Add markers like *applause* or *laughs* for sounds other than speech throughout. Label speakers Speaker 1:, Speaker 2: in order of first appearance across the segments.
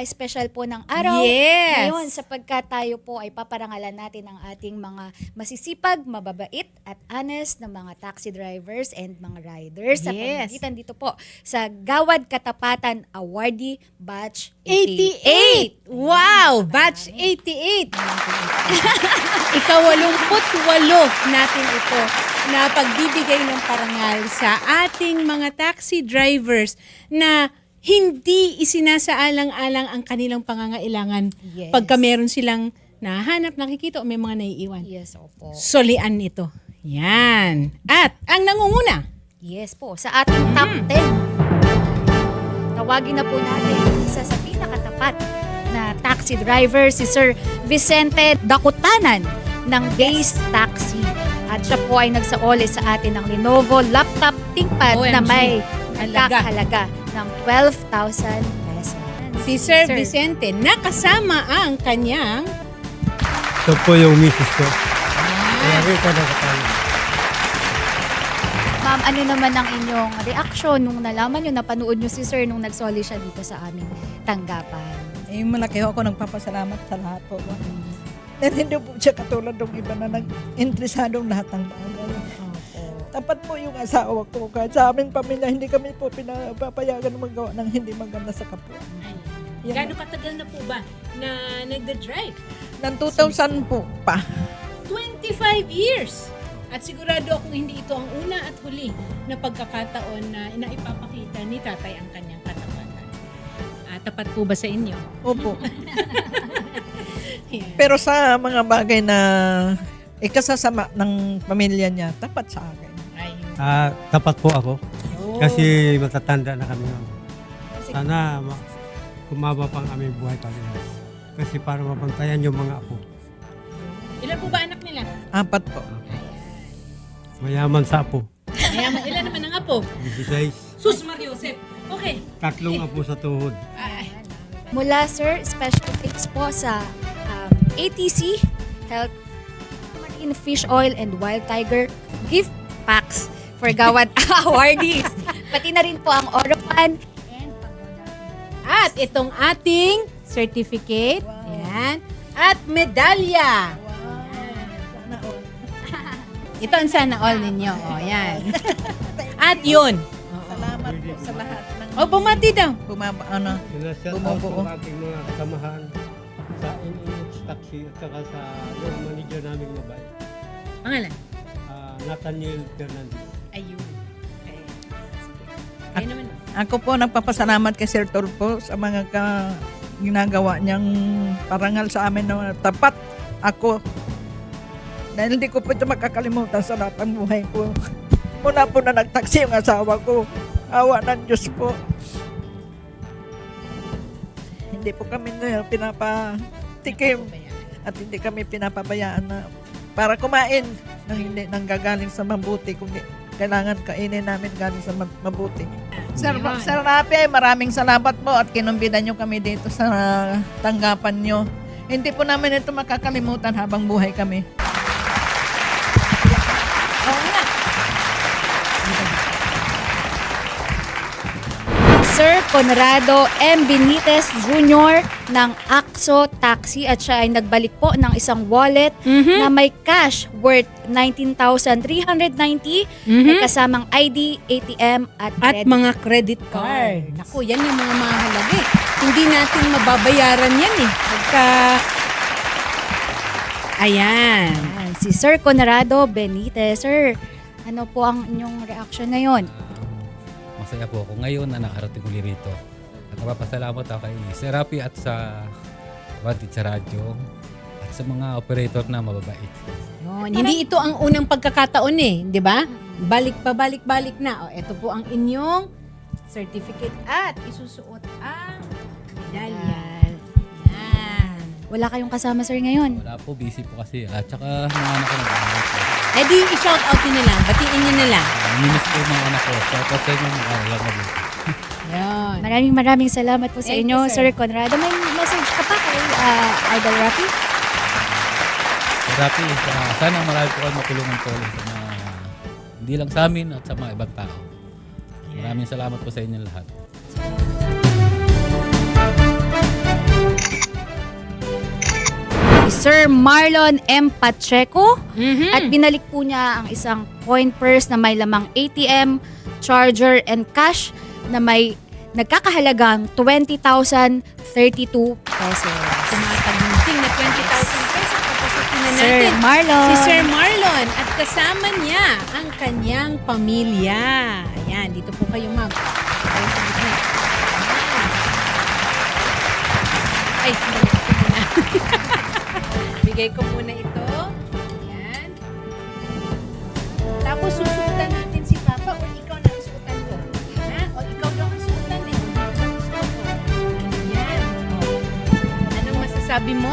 Speaker 1: napaka-special po ng araw.
Speaker 2: Yes.
Speaker 1: Ngayon, sapagkat tayo po ay paparangalan natin ang ating mga masisipag, mababait at honest na mga taxi drivers and mga riders sa
Speaker 2: Yes.
Speaker 1: pamamagitan dito po sa Gawad Katapatan Awardee Batch
Speaker 2: 88!
Speaker 1: 88.
Speaker 2: Wow! Batch 88! *laughs* Ikawalumput-walo natin ito na pagbibigay ng parangal sa ating mga taxi drivers na hindi isinasaalang-alang ang kanilang pangangailangan
Speaker 1: Yes.
Speaker 2: pagka meron silang nahanap, nakikita o may mga naiiwan.
Speaker 1: Yes, opo.
Speaker 2: Solian ito. Yan. At ang nangunguna,
Speaker 1: Yes po, sa ating top 10. Tawagin na po natin isa sa pinakatapat na taxi driver, si Sir Vicente Dakutanan ng Base Taxi. At siya po ay nagsaoli sa atin ng Lenovo laptop ThinkPad na
Speaker 2: OMG.
Speaker 1: may
Speaker 2: Halaga.
Speaker 1: Ng 12,000 pesos.
Speaker 2: si Sir, Vicente, nakasama ang kanyang
Speaker 3: Ito po yung misis ko.
Speaker 1: Ma'am, ano naman ang inyong reaksyon nung nalaman nyo, napanood nyo si Sir nung nagsoli siya dito sa aming tanggapan?
Speaker 4: Eh, malaki ako nagpapasalamat sa lahat po. Dahil hindi po siya katulad ng iba na nag-interesadong lahat ng bagay. Tapat po yung asawa ko. Kahit sa aming pamilya, hindi kami po pinapapayagan magawa ng hindi maganda sa kapwa. Yan.
Speaker 2: Gano'ng katagal na po ba na nagda-drive?
Speaker 4: Ng 2000 po pa.
Speaker 2: 25 years! At sigurado akong hindi ito ang una at huli na pagkakataon na inaipapakita ni tatay ang kanyang katapatan. Ah, tapat po ba sa inyo?
Speaker 4: Opo. *laughs* Pero sa mga bagay na ikasasama ng pamilya niya, tapat sa akin.
Speaker 3: Ah, tapat po ako.
Speaker 2: Oh.
Speaker 3: Kasi matatanda na kami ngayon. Sana ma- kumaba pang aming buhay pa rin. Kasi para mapantayan yung mga apo.
Speaker 2: Ilan po ba anak nila?
Speaker 4: Apat po.
Speaker 3: Mayaman sa apo.
Speaker 2: Mayaman. Ilan naman ang apo?
Speaker 3: 16.
Speaker 2: Sus Mariosep. Okay.
Speaker 3: Tatlong apo sa tuhod.
Speaker 2: Ay.
Speaker 1: Mula sir, special thanks po sa um, ATC Health Marine Fish Oil and Wild Tiger gift packs for Gawad *laughs* awardees. Pati na rin po ang Oropan and Pagoda.
Speaker 2: At itong ating certificate. Yan. At medalya.
Speaker 4: All.
Speaker 2: Ito ang sana all ninyo. O, yan. At yun.
Speaker 4: Salamat po sa lahat ng
Speaker 2: O, bumati daw.
Speaker 4: bumaba, ano, Bumubuo.
Speaker 3: po ating mga kasamahan sa NH Taxi at saka sa yung manager namin mabay.
Speaker 2: Pangalan?
Speaker 3: Ah, Nathaniel Fernandez.
Speaker 2: Ayun. Okay. Ayun naman.
Speaker 4: Ako po nagpapasalamat kay Sir Tulfo sa mga ka ginagawa niyang parangal sa amin na tapat ako. Dahil hindi ko po ito makakalimutan sa lahat ng buhay ko. Muna po na nagtaksi yung asawa ko. Awa ng Diyos po. Hindi po kami na pinapatikim at hindi kami pinapabayaan na para kumain nang hindi nang gagaling sa mabuti kundi kailangan kainin namin galing sa ma- mabuti. Sir,
Speaker 2: Yun.
Speaker 4: Sir Rapi, maraming salamat po at kinumbidan nyo kami dito sa tanggapan nyo. Hindi po namin ito makakalimutan habang buhay kami.
Speaker 1: Conrado M. Benitez Jr. ng Axo Taxi at siya ay nagbalik po ng isang wallet
Speaker 2: Mhm.
Speaker 1: na may cash worth 19,390 may kasamang ID, ATM at,
Speaker 2: At
Speaker 1: credit
Speaker 2: mga credit card.
Speaker 1: cards.
Speaker 2: Naku, yan yung mga mahalaga eh. Hindi natin mababayaran yan eh. Pagka... Ayan.
Speaker 1: Ayan, si Sir Conrado Benitez. Sir, ano po ang inyong reaction ngayon?
Speaker 5: Masaya po ako ngayon na nakarating uli rito. At napapasalamat ako kay Sir Rapi at sa Vantage sa radyo at sa mga operator na mababait.
Speaker 2: Yun. Hindi ito ang unang pagkakataon eh. Di ba? Balik pa, balik, balik na. O, ito po ang inyong certificate at isusuot ang medalya.
Speaker 1: Wala kayong kasama sir ngayon?
Speaker 5: Wala po, busy po kasi. At saka mga anak ko.
Speaker 2: Eh di, i-shout out nyo nila. Batiin nyo nila.
Speaker 5: Minis po mga anak ko. Shout out sa inyo mga alam mo.
Speaker 2: Yun.
Speaker 1: Maraming maraming salamat po sa
Speaker 2: Thank
Speaker 1: inyo,
Speaker 2: you, sir.
Speaker 1: Sir Conrado. May message ka pa kay ah, Idol Rafi?
Speaker 5: Sir Rapi, uh, sana marami po kayo matulungan po ulit sa mga hindi lang sa amin at sa mga ibang tao. Maraming salamat po sa inyo lahat.
Speaker 1: Sir Marlon M. Pacheco.
Speaker 2: Mhm.
Speaker 1: At binalik po niya ang isang coin purse na may lamang ATM, charger, and cash na may nagkakahalagang 20,032 pesos.
Speaker 2: Tumatagunting na 20,000 pesos.
Speaker 1: Sir
Speaker 2: natin.
Speaker 1: Marlon.
Speaker 2: Si Sir Marlon at kasama niya ang kanyang pamilya. Ayan, dito po kayo. Ayan. Ay, muna. Bigay ko muna ito. Ayan. Tapos susutan natin si Papa o ikaw na ang suotan ko. Ha? O ikaw daw ang suotan eh. Ang suot ko. Ayan. O. Anong masasabi mo?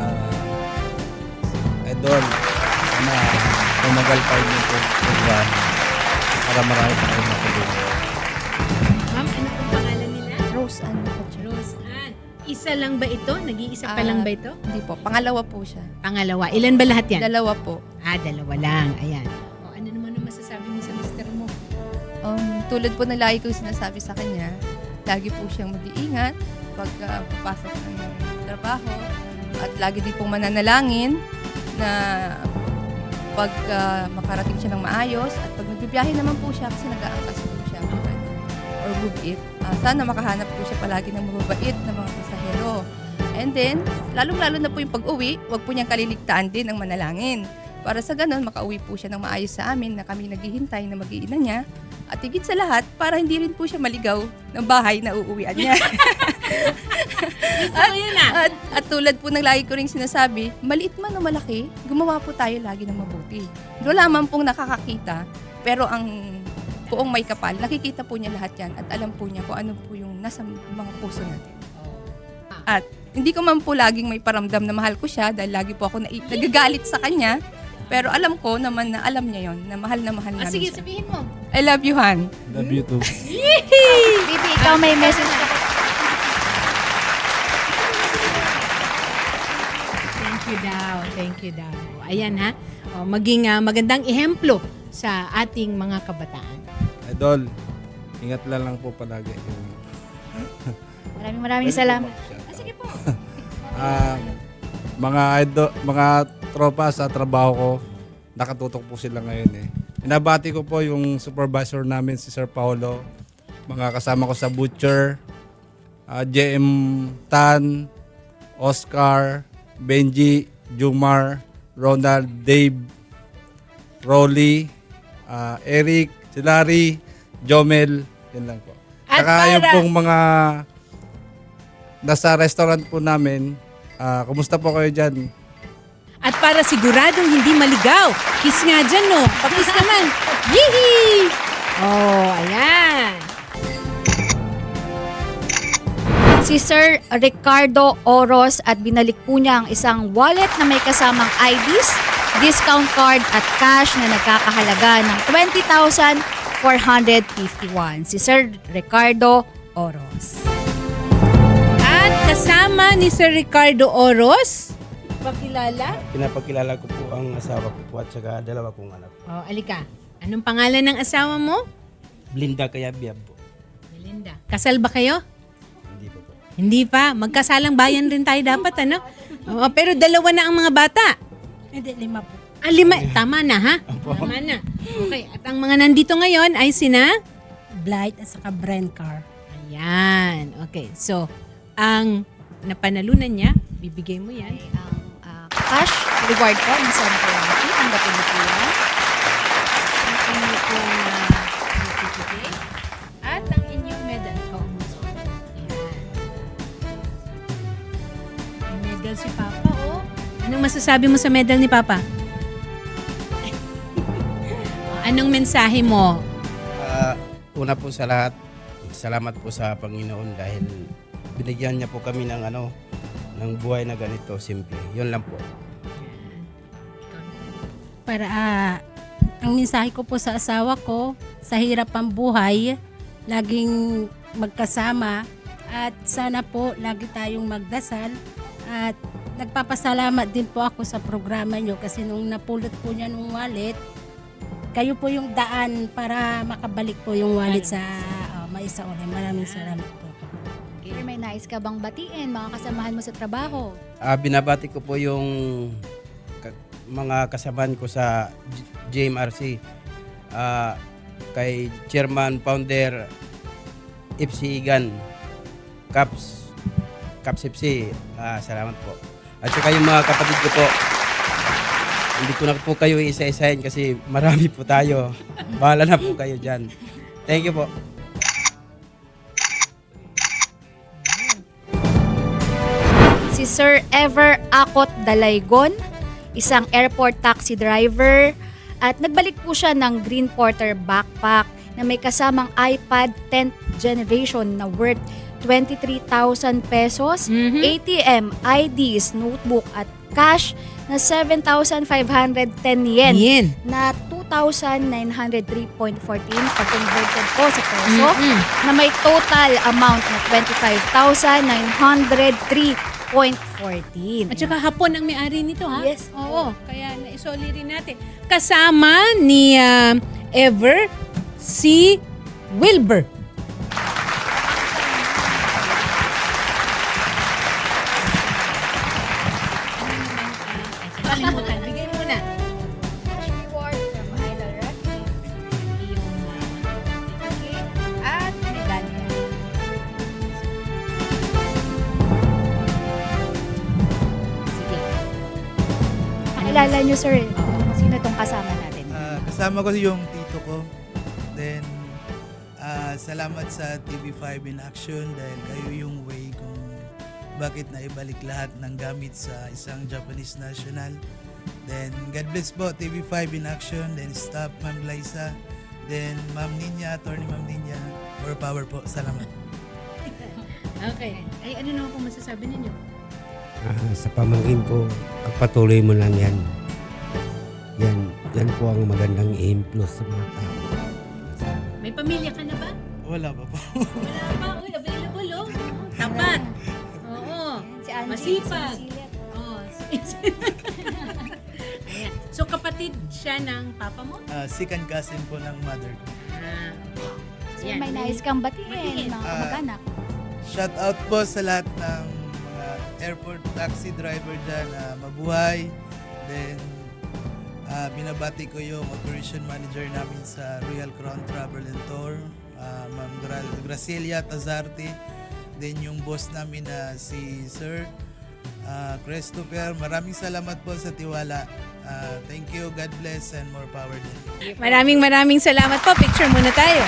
Speaker 6: uh, idol na tumagal pa rin yung program para marami pa kayo matulungan.
Speaker 2: Ma'am, ano pong pangalan nila?
Speaker 1: Rose Ann.
Speaker 2: Isa lang ba ito? Nag-iisa pa
Speaker 7: Ah,
Speaker 2: lang ba ito?
Speaker 7: Hindi po. Pangalawa po siya.
Speaker 2: Pangalawa. Ilan ba lahat yan?
Speaker 7: Dalawa po.
Speaker 2: ah, dalawa lang. Ayan. O, ano naman ang masasabi mo sa mister mo?
Speaker 7: Um, tulad po na lagi ko sinasabi sa kanya, lagi po siyang mag-iingat pag ah, papasok ng trabaho at lagi din pong mananalangin na pag ah, makarating siya ng maayos at pag nagbibiyahe naman po siya kasi nag-aangkas po siya or move it. Ah, sana makahanap po siya palagi ng mababait na mga pasahero. And then, lalong-lalo na po yung pag-uwi, wag po niyang kaliligtaan din ang manalangin. Para sa ganun, makauwi po siya ng maayos sa amin na kami naghihintay na mag-iina niya. At higit sa lahat, para hindi rin po siya maligaw ng bahay na uuwian niya.
Speaker 2: Yun ah.
Speaker 7: at, at tulad po ng lagi ko rin sinasabi, maliit man o malaki, gumawa po tayo lagi ng mabuti. Wala man pong nakakakita, pero ang buong may kapal, nakikita po niya lahat yan at alam po niya kung ano po yung nasa mga puso natin. At hindi ko man po laging may paramdam na mahal ko siya dahil lagi po ako na, nagagalit sa kanya. Pero alam ko naman na alam niya yon na mahal na mahal
Speaker 2: Ah,
Speaker 7: namin
Speaker 2: sige,
Speaker 7: siya.
Speaker 2: sabihin mo.
Speaker 7: I love you, Han.
Speaker 6: Love you too. *laughs*
Speaker 1: Bibi, ikaw may message ka.
Speaker 2: Thank you daw. Thank you daw. Ayan ha. O, maging ah, magandang ehemplo sa ating mga kabataan.
Speaker 6: Idol, ingat lang lang po palagi.
Speaker 1: Maraming maraming salamat.
Speaker 2: Ah, sige po. *laughs*
Speaker 6: Ah, mga idol, mga tropa sa trabaho ko, nakatutok po sila ngayon eh. Inabati ko po yung supervisor namin si Sir Paolo, mga kasama ko sa Butcher, ah, JM Tan, Oscar, Benji, Jumar, Ronald, Dave, Rolly, ah, Eric, Silari, Jomel, yun lang po.
Speaker 2: At
Speaker 6: Saka yung
Speaker 2: para-
Speaker 6: pong mga nasa restaurant po namin, ah, kumusta po kayo dyan?
Speaker 2: At para siguradong hindi maligaw, kiss nga dyan, no? Pakis naman. Yee! Oh, ayan.
Speaker 1: Si Sir Ricardo Oros at binalik po niya ang isang wallet na may kasamang IDs, discount card at cash na nagkakahalaga ng 20,451. Si Sir Ricardo Oros.
Speaker 2: At kasama ni Sir Ricardo Oros, pakilala.
Speaker 8: Pinapakilala ko po ang asawa ko po at saka dalawa kong anak.
Speaker 2: Oh, alika. Anong pangalan ng asawa mo?
Speaker 8: Blinda Kayabyab po.
Speaker 2: Melinda. Kasal ba kayo?
Speaker 8: Hindi po po.
Speaker 2: Hindi pa. Magkasalang bayan rin tayo dapat, ano? Oo, pero dalawa na ang mga bata.
Speaker 9: Hindi, lima po.
Speaker 2: Ah, lima. Tama na, ha? Tama na. Okay. At ang mga nandito ngayon ay sina?
Speaker 9: Blight at saka Brand Car.
Speaker 2: Ayan. Okay. So, ang napanalunan niya, bibigay mo yan.
Speaker 1: Ay, ang ah, cash reward po ng San. Tanggapin niyo po yan.
Speaker 2: Ang inyo at ang inyong medal. Oh, Ayan. May medal si Papa, oh. Anong masasabi mo sa medal ni Papa? Anong mensahe mo?
Speaker 8: Ah, una po sa lahat, salamat po sa Panginoon dahil binigyan niya po kami ng ano ng buhay na ganito, simple. Yun lang po.
Speaker 9: Para ah, ang mensahe ko po sa asawa ko, sa hirap ang buhay, laging magkasama at sana po lagi tayong magdasal at nagpapasalamat din po ako sa programa nyo kasi nung napulot po niya nung wallet, kayo po yung daan para makabalik po yung wallet sa uh, maisa ulit. Maraming salamat po.
Speaker 2: Okay.
Speaker 1: Sir, may nais ka bang batiin mga kasamahan mo sa trabaho?
Speaker 8: Ah, binabati ko po yung ka- mga kasabahan ko sa J- JMRC. Ah, kay Chairman Founder FC Igan Caps Caps FC. Ah, salamat po. At saka yung mga kapatid ko po. Hindi ko na po kayo isa-isahin kasi marami po tayo. Bahala na po kayo dyan. Thank you po.
Speaker 1: Si Sir Ever Akot Dalaygon, isang airport taxi driver at nagbalik po siya ng Green Porter backpack na may kasamang iPad 10th generation na worth 23,000 pesos,
Speaker 2: Mhm.
Speaker 1: ATM, IDs, notebook at cash na 7,510 yen
Speaker 2: Yen.
Speaker 1: na 2,903.14 pag converted po sa peso
Speaker 2: Mhm.
Speaker 1: na may total amount na 25,903.14.
Speaker 2: At saka hapon ang may-ari nito, ha?
Speaker 1: Yes.
Speaker 2: Oo, kaya naisoli rin natin. Kasama ni ah, Ever si Wilbur.
Speaker 1: Pakilala nyo, sir. Sino tong kasama natin?
Speaker 10: Ah, kasama ko yung tito ko. Then, ah, salamat sa TV5 in action dahil kayo yung way kung bakit na ibalik lahat ng gamit sa isang Japanese national. Then, God bless po, TV5 in action. Then, stop, Ma'am Liza. Then, Ma'am Ninya, Attorney Ma'am Ninya. More power po. Salamat. *laughs*
Speaker 2: Okay. Ay, ano naman po masasabi ninyo?
Speaker 11: Ah, sa pamangkin ko, pagpatuloy mo lang yan. Yan, yan po ang magandang impulse sa mga tao.
Speaker 2: May pamilya ka na ba?
Speaker 10: Wala pa po.
Speaker 2: Wala pa. Uy, available, oh. Tapat. Oo.
Speaker 1: Si Angie.
Speaker 2: Masipag. Oh, Ayan. So kapatid siya ng papa mo?
Speaker 10: Ah, second cousin po ng mother ko.
Speaker 2: Ah.
Speaker 1: Sir,
Speaker 2: Ayan.
Speaker 1: may nais kang batiin,
Speaker 2: Batiin.
Speaker 1: mga
Speaker 10: Ah,
Speaker 1: kamag-anak.
Speaker 10: Shout out po sa lahat ng mga airport taxi driver dyan na mabuhay. Then, ah, binabati ko yung operation manager namin sa Royal Crown Travel and Tour, ah, Ma'am Gra- Gracilia Tazarte. Then yung boss namin na si Sir ah, Christopher. Maraming salamat po sa tiwala. Ah, thank you, God bless, and more power din.
Speaker 2: Maraming maraming salamat po. Picture muna tayo.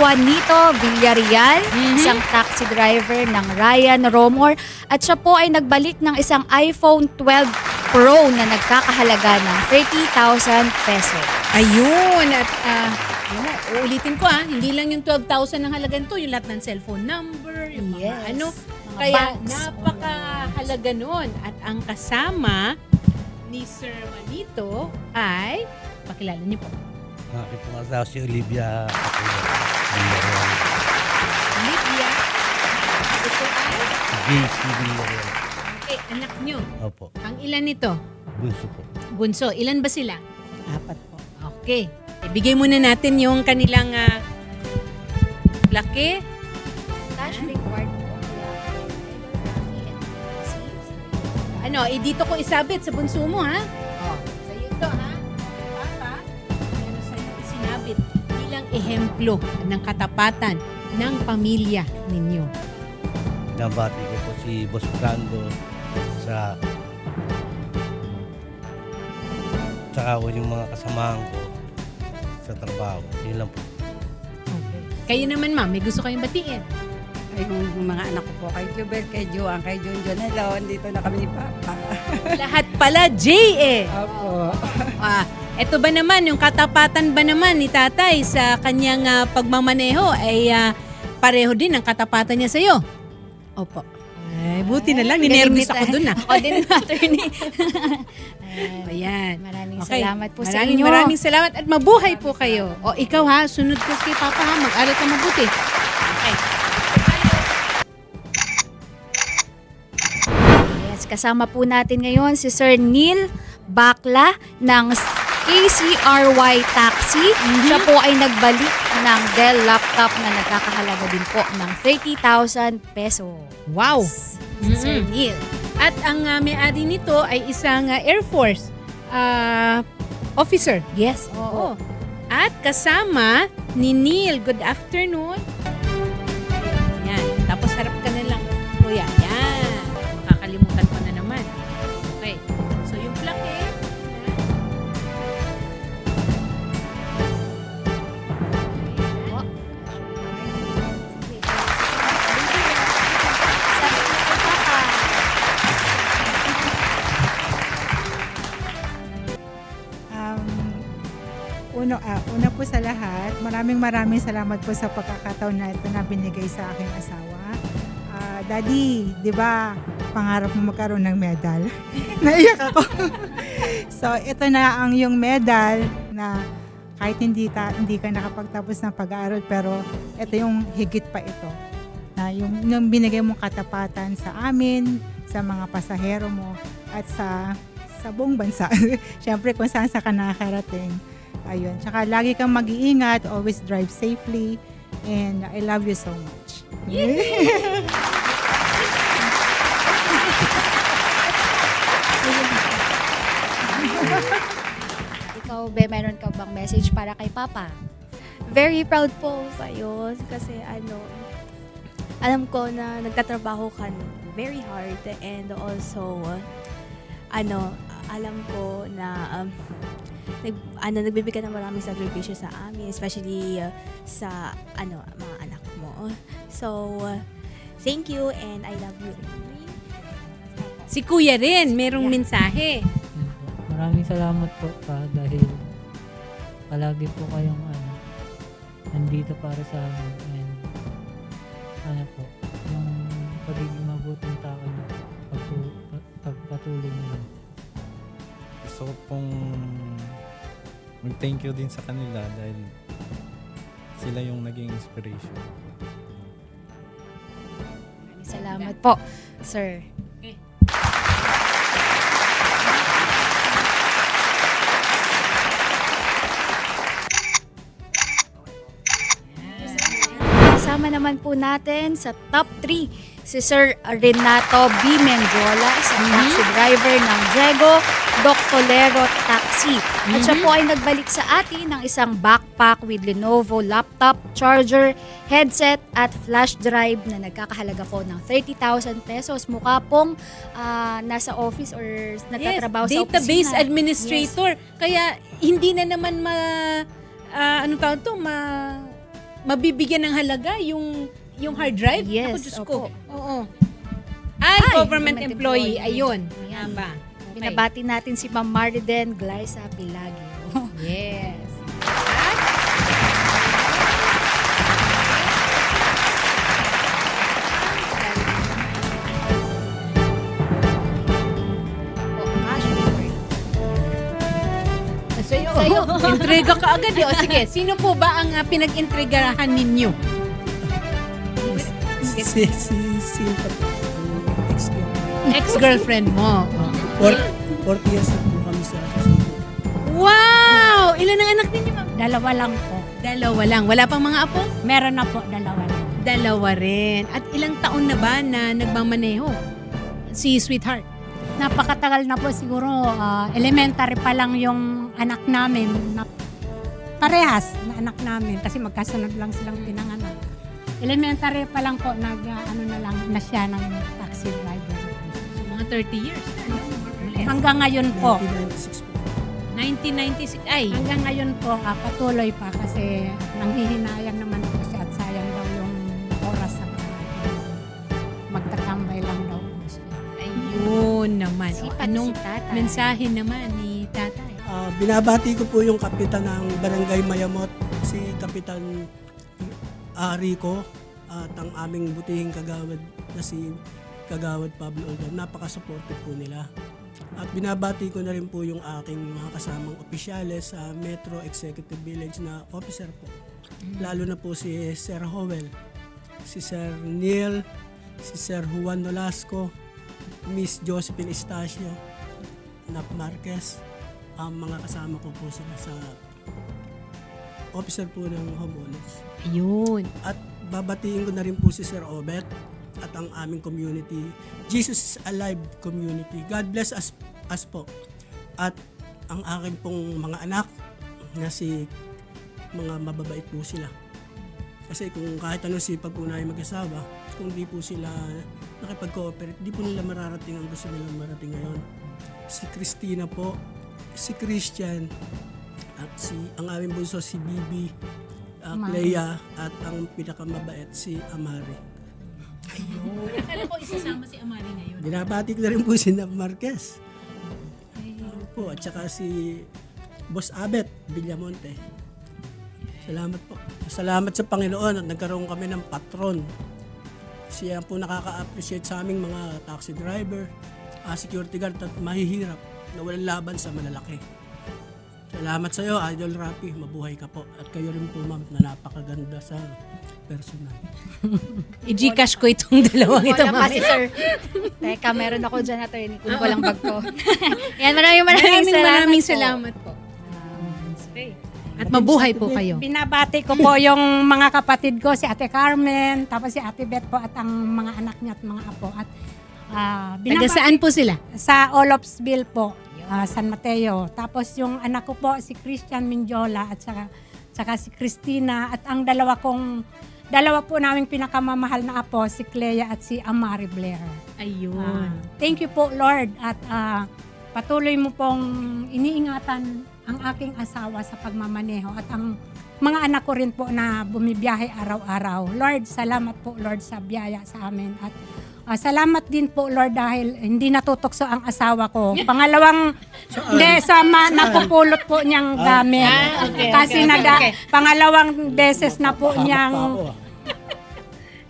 Speaker 1: Juanito Villarreal, isang taxi driver ng Ryan Romor at siya po ay nagbalik ng isang iPhone 12 Pro na nagkakahalaga ng 30,000 pesos.
Speaker 2: Ayun. At ah, alam mo, uulitin ko ah, hindi lang yung 12,000 ang halaga nito, yung lahat ng cellphone number, yung mga
Speaker 1: Yes.
Speaker 2: ano.
Speaker 1: Mga
Speaker 2: Kaya
Speaker 1: banks.
Speaker 2: napakahalaga nun. At ang kasama ni Sir Juanito ay, pakilala niyo po.
Speaker 11: Aking pong asawa si Olivia
Speaker 2: Olivia. Ito ay,
Speaker 11: JC Villarreal.
Speaker 2: okay, anak niyo.
Speaker 11: Opo,
Speaker 2: Ang ilan nito?
Speaker 11: bunso po.
Speaker 2: Bunso. Ilan ba sila?
Speaker 11: Apat po.
Speaker 2: Okay. Ibigay muna natin yung kanilang ah, laki.
Speaker 1: Cash po
Speaker 2: Ano, eh, dito ko isabit sa bunso mo, ha? Ehemplo ng katapatan ng pamilya ninyo.
Speaker 11: Nabati ko po si Boss Brando sa tsaka ko yung mga kasamahan ko sa trabaho. Yun lang po.
Speaker 2: Okay. Kayo naman, ma'am, may gusto kayong batiin.
Speaker 12: Ay, yung mga anak ko po, kay Jubel, kay Joan, kay Junjun. Hello, dito na kami ni Papa.
Speaker 2: Lahat pala, J eh.
Speaker 12: Opo.
Speaker 2: Ah, eto ba naman, yung katapatan ba naman ni tatay sa kanyang ah, pagmamaneho ay ah, pareho din ang katapatan niya sa iyo?
Speaker 12: Opo.
Speaker 2: Ay, buti na lang.
Speaker 1: Galing
Speaker 2: Ninervous
Speaker 1: ni
Speaker 2: ako dun ah.
Speaker 1: Ako *laughs* din, attorney. *laughs*
Speaker 2: Ayan.
Speaker 1: Maraming
Speaker 2: Okay.
Speaker 1: salamat po sa
Speaker 2: maraming,
Speaker 1: inyo.
Speaker 2: Maraming salamat at mabuhay po kayo. O ikaw ha, sunod ka kay Papa ha, mag-aral ka mabuti. Okay.
Speaker 1: Yes, kasama po natin ngayon si Sir Neil Bakla ng KCRY Taxi. Siya po ay nagbalik ng Dell laptop na nagkakahalaga din po ng 30,000 peso.
Speaker 2: Wow!
Speaker 1: Si Sir. Neil.
Speaker 2: At ang uh, may-ari nito ay isang uh, Air Force uh, officer.
Speaker 1: Yes.
Speaker 2: Oo. At kasama ni Neil. Good afternoon.
Speaker 13: Uno, ah, una po sa lahat, maraming maraming salamat po sa pagkakataon na ito na binigay sa aking asawa. Ah, Daddy, di ba, pangarap mo magkaroon ng medal? *laughs* Naiyak ako. *laughs* so, ito na ang yung medal na kahit hindi, ta, hindi ka nakapagtapos ng pag-aaral, pero ito yung higit pa ito. Na yung, yung binigay mong katapatan sa amin, sa mga pasahero mo, at sa sa buong bansa. *laughs* Siyempre kung saan sa ka nakakarating. Ayun. Tsaka lagi kang mag-iingat, always drive safely, and I love you so much. *laughs*
Speaker 1: Ikaw, Be, meron ka bang message para kay Papa?
Speaker 14: very proud po sa'yo kasi ano, alam ko na nagtatrabaho ka very hard and also, ano, alam ko na um, nag, ano, nagbibigay ng maraming sakripisyo sa amin, especially uh, sa ano, mga anak mo. So, uh, thank you and I love you.
Speaker 2: Si Kuya rin, merong mensahe.
Speaker 15: Maraming salamat po pa dahil palagi po kayong ano, nandito para sa amin and ano po, yung pagiging mabuting tao pag- pagpatuloy niyo lang.
Speaker 16: gusto ko pong mag-thank you din sa kanila dahil sila yung naging inspiration.
Speaker 1: Salamat po, sir. Kasama naman po natin sa top 3 si Sir Renato B. Menjola, isang taxi driver ng Jego Doctolero Taxi. At siya po ay nagbalik sa atin ng isang backpack with Lenovo laptop, charger, headset at flash drive na nagkakahalaga po ng 30,000 pesos. Mukha pong ah, nasa office or nagtatrabaho sa
Speaker 2: database
Speaker 1: opisina.
Speaker 2: administrator. Kaya hindi na naman ma ah, ano tawag to, ma mabibigyan ng halaga yung yung hard drive.
Speaker 1: Yes,
Speaker 2: Ako, Diyos ko.
Speaker 1: opo.
Speaker 2: Oo. Ay,
Speaker 1: Ay,
Speaker 2: government,
Speaker 1: government
Speaker 2: employee.
Speaker 1: employee.
Speaker 2: Ayun.
Speaker 1: Ayan.
Speaker 2: Tama.
Speaker 1: Binabati natin si Ma'am Mariden Glyza Pilagio.
Speaker 2: Yes. Sa'yo.
Speaker 1: Sa'yo.
Speaker 2: Intriga ka agad eh. O sige, sino po ba ang uh, pinag-intrigahan ninyo?
Speaker 17: Si, si, si, ex-girlfriend.
Speaker 2: Ex-girlfriend mo.
Speaker 17: 40 years na po kami sa.
Speaker 2: Wow! Ilan ang anak ninyo, ma'am?
Speaker 9: Dalawa lang po.
Speaker 2: Dalawa lang. Wala pang mga apo?
Speaker 9: Meron na po, dalawa lang.
Speaker 2: Dalawa rin. At ilang taon na ba na nagmamaneho? Si Sweetheart.
Speaker 9: Napakatagal na po siguro, ah, elementary pa lang yung anak namin. Na, parehas na anak namin kasi magkasunod lang silang pinanganak. Elementary pa lang po, nag, ah, ano na lang, na siya ng taxi driver.
Speaker 2: So, mga 30 years.
Speaker 9: Hanggang ngayon po.
Speaker 17: 1996 po.
Speaker 2: 1996. Ay,
Speaker 9: Hanggang ngayon po, ah, patuloy pa kasi nanghihinayang naman po siya at sayang daw yung oras sa magtatambay lang daw po siya.
Speaker 2: ayun naman. O,
Speaker 1: Sipat
Speaker 2: anong
Speaker 1: si tatay.
Speaker 2: mensahe naman ni tatay?
Speaker 17: Ah, binabati ko po yung kapitan ng Barangay Mayamot, si Kapitan ah, Rico, at ang aming butihing kagawad na si Kagawad Pablo Olga. Napaka-supportive po nila. At binabati ko na rin po yung aking mga kasamang opisyales sa Metro Executive Village na officer po. Lalo na po si Sir Howell, si Sir Neil, si Sir Juan Nolasco, Miss Josephine Estacio, Nap Marquez, ang mga kasama ko po sila sa officer po ng homeowners.
Speaker 2: Ayun.
Speaker 17: At babatiin ko na rin po si Sir Obet at ang aming community. Jesus is Alive community. God bless us, us po. At ang aking pong mga anak na si mga mababait po sila. Kasi kung kahit anong sipag po na mag-asawa, kung di po sila nakipag-cooperate, di po nila mararating ang gusto nilang marating ngayon. Si Christina po, si Christian, at si ang aming bunso si Bibi, uh. Clea, at ang pinakamabait si Amari.
Speaker 2: Akala ko isasama si Amari ngayon.
Speaker 17: Binabati ko na rin po si Nav Marquez. Ano po, at saka si Boss Abet Villamonte. Salamat po. Salamat sa Panginoon at nagkaroon kami ng patron. Siya po nakaka-appreciate sa aming mga taxi driver, ah, security guard at mahihirap na walang laban sa malalaki. Salamat sa iyo, Idol Rapi. Mabuhay ka po. At kayo rin po, ma'am, na napakaganda sa personal. *laughs*
Speaker 2: I-Gcash ko itong dalawang ito,
Speaker 1: Wala pa
Speaker 2: mami.
Speaker 1: si sir. Teka, meron ako dyan, attorney. Kung ko lang bag ko. *laughs* Yan, maraming maraming,
Speaker 2: Maraming
Speaker 1: salamat
Speaker 2: maraming
Speaker 1: po.
Speaker 2: salamat po. At mabuhay po kayo.
Speaker 12: Binabati ko po yung mga kapatid ko, si Ate Carmen, tapos si Ate Beth po at ang mga anak niya at mga apo. At ah,
Speaker 2: Taga
Speaker 12: binabati-
Speaker 2: saan po sila?
Speaker 12: Sa Olopsville po, ah, San Mateo. Tapos yung anak ko po, si Christian Minjola at saka, saka si Christina at ang dalawa kong dalawa po naming pinakamamahal na apo, si Clea at si Amari Blair.
Speaker 2: Ayun.
Speaker 12: Ah, thank you po Lord at ah, patuloy mo pong iniingatan ang aking asawa sa pagmamaneho at ang mga anak ko rin po na bumibiyahe araw-araw. Lord, salamat po Lord sa biyaya sa amin at ah, salamat din po Lord dahil hindi natutokso ang asawa ko. Pangalawang hindi sa ma- napupulot po niyang gamit.
Speaker 2: Ah, okay,
Speaker 12: Kasi
Speaker 2: okay,
Speaker 12: naga,
Speaker 2: okay.
Speaker 12: pangalawang beses na po niyang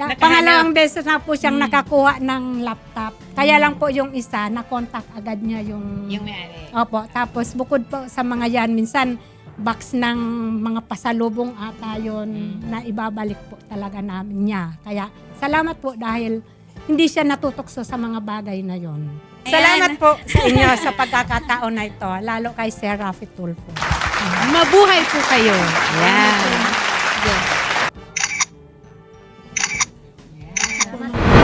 Speaker 12: Ta- Pangalawang beses na po siyang nakakuha ng laptop. Kaya lang po yung isa, na-contact agad niya yung...
Speaker 2: Yung may-ari.
Speaker 12: Opo. Tapos bukod po sa mga yan, minsan box ng mga pasalubong ata yun na ibabalik po talaga namin niya. Kaya salamat po dahil hindi siya natutokso sa mga bagay na yon. Salamat po *laughs* sa inyo sa pagkakataon na ito, lalo kay Sir Rafi Tulfo.
Speaker 2: Mabuhay po kayo. Yan.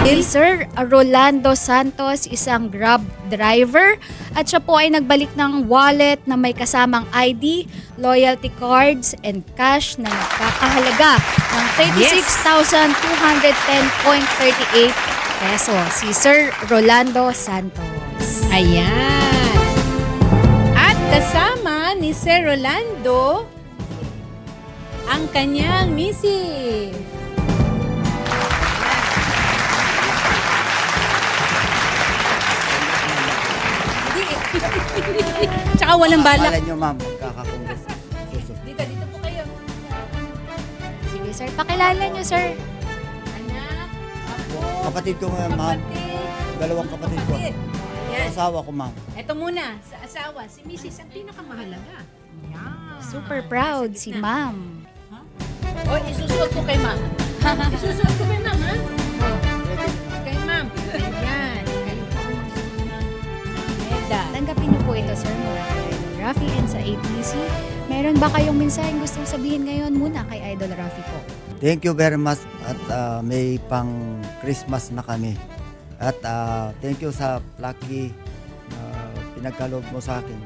Speaker 1: Si Sir Rolando Santos, isang Grab driver at siya po ay nagbalik ng wallet na may kasamang ID, loyalty cards, and cash na nagkakahalaga ng 36,210.38 peso. Si Sir Rolando Santos.
Speaker 2: Ayan. At kasama ni Sir Rolando ang kanyang misis. *laughs* Tsaka walang balak.
Speaker 18: Akala nyo ma'am, magkakakongres.
Speaker 2: Dito, dito po kayo.
Speaker 1: Sige sir, pakilala niyo sir.
Speaker 18: Kapatid ko nga ma'am. Dalawang kapatid ko.
Speaker 2: Ayan.
Speaker 18: Asawa ko ma'am.
Speaker 2: Ito muna, sa asawa, si Mrs. ang pinakamahalaga. Yan.
Speaker 1: Super proud si ma'am.
Speaker 2: O, isusuot ko kay ma'am. isusuot ko kay ma'am, ha? O, kay ma'am. Ayan. Ang medal.
Speaker 1: Tanggapin niyo po ito sir mula kay Idol Rafi and sa ATC. Meron ba kayong mensaheng gustong sabihin ngayon muna kay Idol Rafi po?
Speaker 18: Thank you very much at ah, may pang Christmas na kami. At ah, thank you sa lucky na pinagkaloob mo sa akin.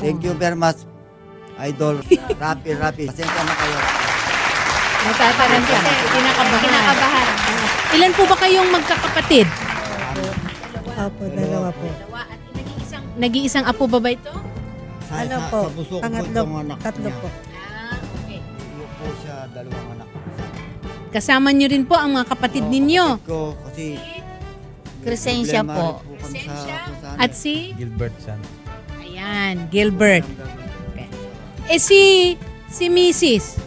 Speaker 18: Thank you very much, Idol. *laughs* Rapi, Rapi. Pasensya na kayo.
Speaker 2: Natataran ka. Kinakabahan.
Speaker 1: Kinakabahan.
Speaker 2: Ilan po ba kayong magkakapatid?
Speaker 19: Opo, dalawa po.
Speaker 2: Dalawa at nag-iisang, nag-iisang apo ba ba ito?
Speaker 18: Sa,
Speaker 19: Ano
Speaker 18: sa,
Speaker 19: po?
Speaker 18: sa ko po
Speaker 19: Pangatlo,
Speaker 18: itong anak
Speaker 19: tatlo
Speaker 18: niya.
Speaker 19: po.
Speaker 18: Siya, dalawang anak.
Speaker 2: Kasama niyo rin po ang mga kapatid ninyo.
Speaker 18: Ko, kasi
Speaker 1: Crescencia
Speaker 18: problema
Speaker 1: po.
Speaker 18: rin kami sa.
Speaker 2: At si?
Speaker 16: Gilbert San.
Speaker 2: Ayan, Gilbert. Okay. Eh si, si Mrs.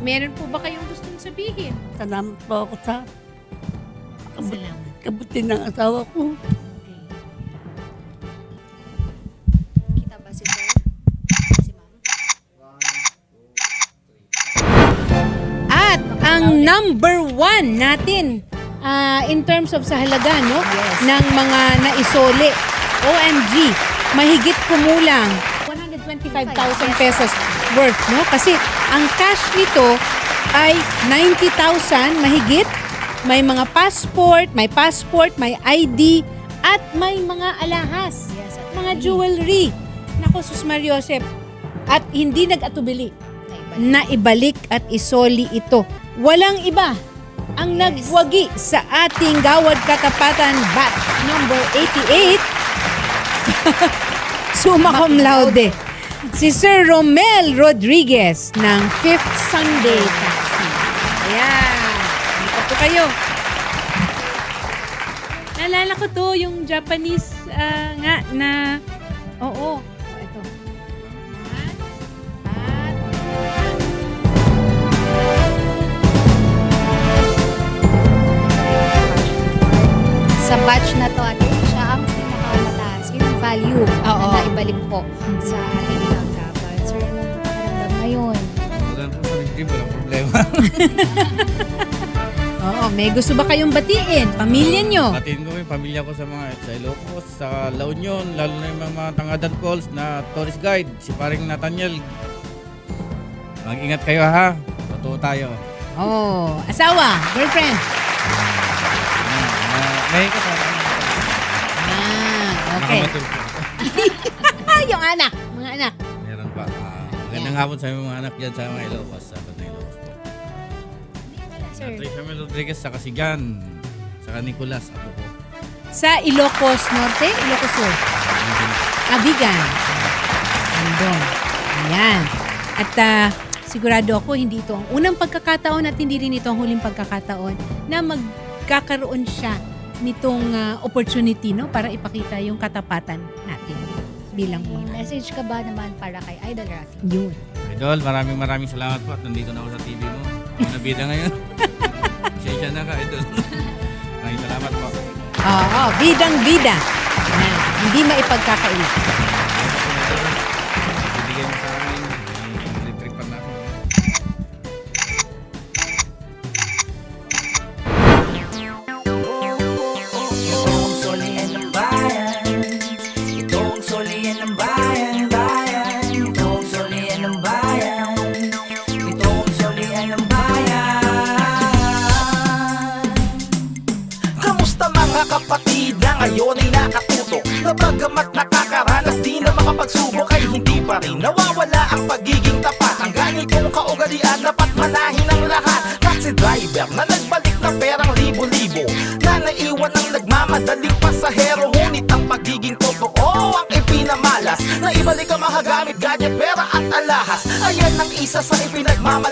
Speaker 2: Meron po ba kayong gustong sabihin?
Speaker 19: Salamat po ako sa
Speaker 2: Salamat.
Speaker 19: kabuti ng asawa ko.
Speaker 2: Ang number one natin ah, in terms of sa halaga no ng mga naisole OMG mahigit kumulang 75,000 pesos worth, no? Kasi ang cash nito ay 90,000 mahigit. May mga passport, may passport, may ID, at may mga alahas.
Speaker 1: Yes, at
Speaker 2: mga jewelry. Nako, Sus Mariosep. At hindi nag-atubili. Naibalik at isoli ito. Walang iba ang nagwagi sa ating Gawad Katapatan Batch number 88 summa cum laude. Si Sir Romel Rodriguez ng Fifth Sunday Taxi. Ayan. Dito po kayo. Naalala ko to, yung Japanese ah, nga na, oo, Oo.
Speaker 1: naibalik po sa ating tanggapan. Sir, anong pakiramdam ngayon?
Speaker 6: Maganda sa walang problema. *laughs*
Speaker 2: Oo, may gusto ba kayong batiin? Pamilya nyo?
Speaker 6: Batiin ko yung pamilya ko sa mga sa Ilocos, sa La Union, lalo na yung mga Tangadan Falls na tourist guide, si paring Nathaniel. Mag-ingat kayo ha. Totoo tayo.
Speaker 2: Oh, asawa, girlfriend.
Speaker 6: May kasama.
Speaker 2: Ah, okay. *laughs* yung anak, mga anak.
Speaker 6: Meron pa. Ah, magandang hapon sa mga anak dyan sa mga Ilocos, sa Batang Ilocos po.
Speaker 1: Sir.
Speaker 6: Patricia Mel Rodriguez sa Kasigan, sa Nicolas, ako po.
Speaker 2: Sa Ilocos Norte, Ilocos Sur. Abigan. Andun. Ayan. At ah, sigurado ako hindi ito ang unang pagkakataon at hindi rin ito ang huling pagkakataon na magkakaroon siya nitong ah, opportunity no para ipakita yung katapatan natin bilang
Speaker 1: May
Speaker 2: mga
Speaker 1: message ka ba naman para kay Idol Rafi?
Speaker 2: yun.
Speaker 6: Idol, maraming maraming salamat po at nandito na ako sa TV mo. Ako nabida ngayon. *laughs* Siyensya na ka, Idol. maraming salamat po.
Speaker 2: Oo, bidang bida. Ayan, hindi maipagkakaila.
Speaker 20: Isa sa ipinagmamalaki